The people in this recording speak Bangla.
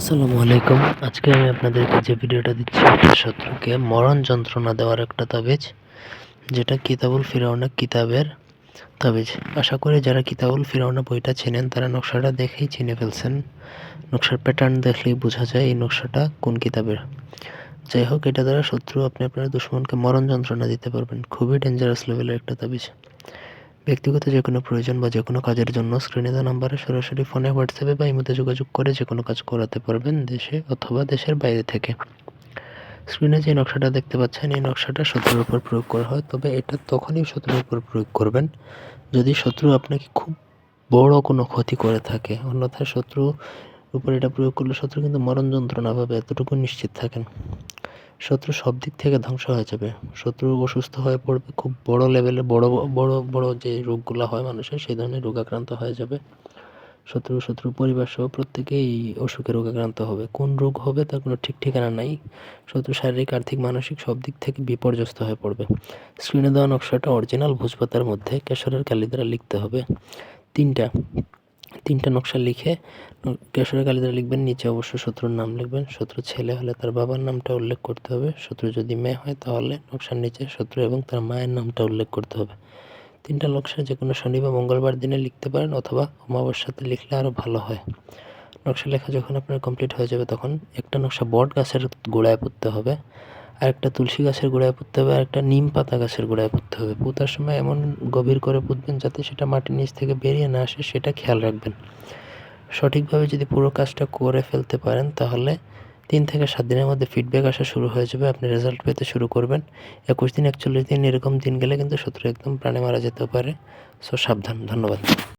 আসসালামু আলাইকুম। আজকে আমি আপনাদেরকে যে ভিডিওটা দিচ্ছি শত্রুকে মরণ যন্ত্রণা দেওয়ার একটা তাবিজ, যেটা কিতাবুল ফিরাউনা কিতাবের তাবিজ। আশা করি যারা কিতাবুল ফিরাউনা বইটা চেনেন, তারা নকশাটা দেখেই চিনে ফেলছেন। নকশার প্যাটার্ন দেখলেই বোঝা যায় এই নকশাটা কোন কিতাবের। যাই হোক, এটা দ্বারা শত্রু আপনি আপনার দুশ্মনকে মরণ যন্ত্রণা দিতে পারবেন। খুবই ডেঞ্জারাস লেভেলের একটা তাবিজ। ব্যক্তিগত যে কোনো প্রয়োজন বা যে কোনো কাজের জন্য স্ক্রিনে দেওয়া নাম্বারে সরাসরি ফোনে হোয়াটসঅ্যাপে বা ইমোতে যোগাযোগ করে যে কোনো কাজ করাতে পারবেন দেশে অথবা দেশের বাইরে থেকে। স্ক্রিনে যে নকশাটা দেখতে পাচ্ছেন, এই নকশাটা শত্রুর উপর প্রয়োগ করা হয়, তবে এটা তখনই শত্রুর উপর প্রয়োগ করবেন যদি শত্রু আপনাকে খুব বড় কোনো ক্ষতি করে থাকে। অন্যথায় শত্রু উপর এটা প্রয়োগ করলে শত্রু কিন্তু মরণ যন্ত্রণা পাবে এতটুকু নিশ্চিত থাকেন। শত্রু সব দিক থেকে ধ্বংস হয়ে যাবে। শত্রু অসুস্থ হয়ে পড়বে, খুব বড় লেভেলে বড় বড় বড় যে রোগগুলো হয় মানুষের, সেই ধরনের রোগাক্রান্ত হয়ে যাবে। শত্রু শত্রু পরিবার সহ প্রত্যেকেই অসুখে রোগাক্রান্ত হবে। কোন রোগ হবে তার কোনো ঠিক ঠিকানা নাই। শত্রু শারীরিক, আর্থিক, মানসিক সব দিক থেকে বিপর্যস্ত হয়ে পড়বে। স্ক্রিনে দেওয়া নকশাটা অরিজিনাল ভোজপাতার মধ্যে কেশরের কালি দ্বারা লিখতে হবে। তিনটা তিনটা নকশা লিখে কেশরের কালি দ্বারা লিখবেন, নিচে অবশ্য শত্রুর নাম লিখবেন। শত্রু ছেলে হলে তার বাবার নামটা উল্লেখ করতে হবে। শত্রু যদি মেয়ে হয় তাহলে নকশার নিচে শত্রু এবং তার মায়ের নামটা উল্লেখ করতে হবে। তিনটা নকশা যে কোনো শনি বা মঙ্গলবার দিনে লিখতে পারেন অথবা অমাবস্যাতে লিখলে আরও ভালো হয়। নকশা লেখা যখন আপনার কমপ্লিট হয়ে যাবে তখন একটা নকশা বট গাছের গোড়ায় পড়তে হবে। আর একটা তুলসী গাছের গোড়ায় পুঁততে হবে আর একটা নিম পাতা গাছের গোড়ায় পুঁততে হবে। পুঁতার সময় এমন গভীর করে পুঁতবেন যাতে সেটা মাটির নিচ থেকে বেরিয়ে না আসে, সেটা খেয়াল রাখবেন। সঠিকভাবে যদি পুরো কাজটা করে ফেলতে পারেন, তাহলে তিন থেকে সাত দিনের মধ্যে ফিডব্যাক আসা শুরু হয়ে যাবে, আপনি রেজাল্ট পেতে শুরু করবেন। একুশ দিন, একচল্লিশ দিন, এরকম দিন গেলে কিন্তু শত্রু একদম প্রাণে মারা যেতে পারে। সো সাবধান, ধন্যবাদ।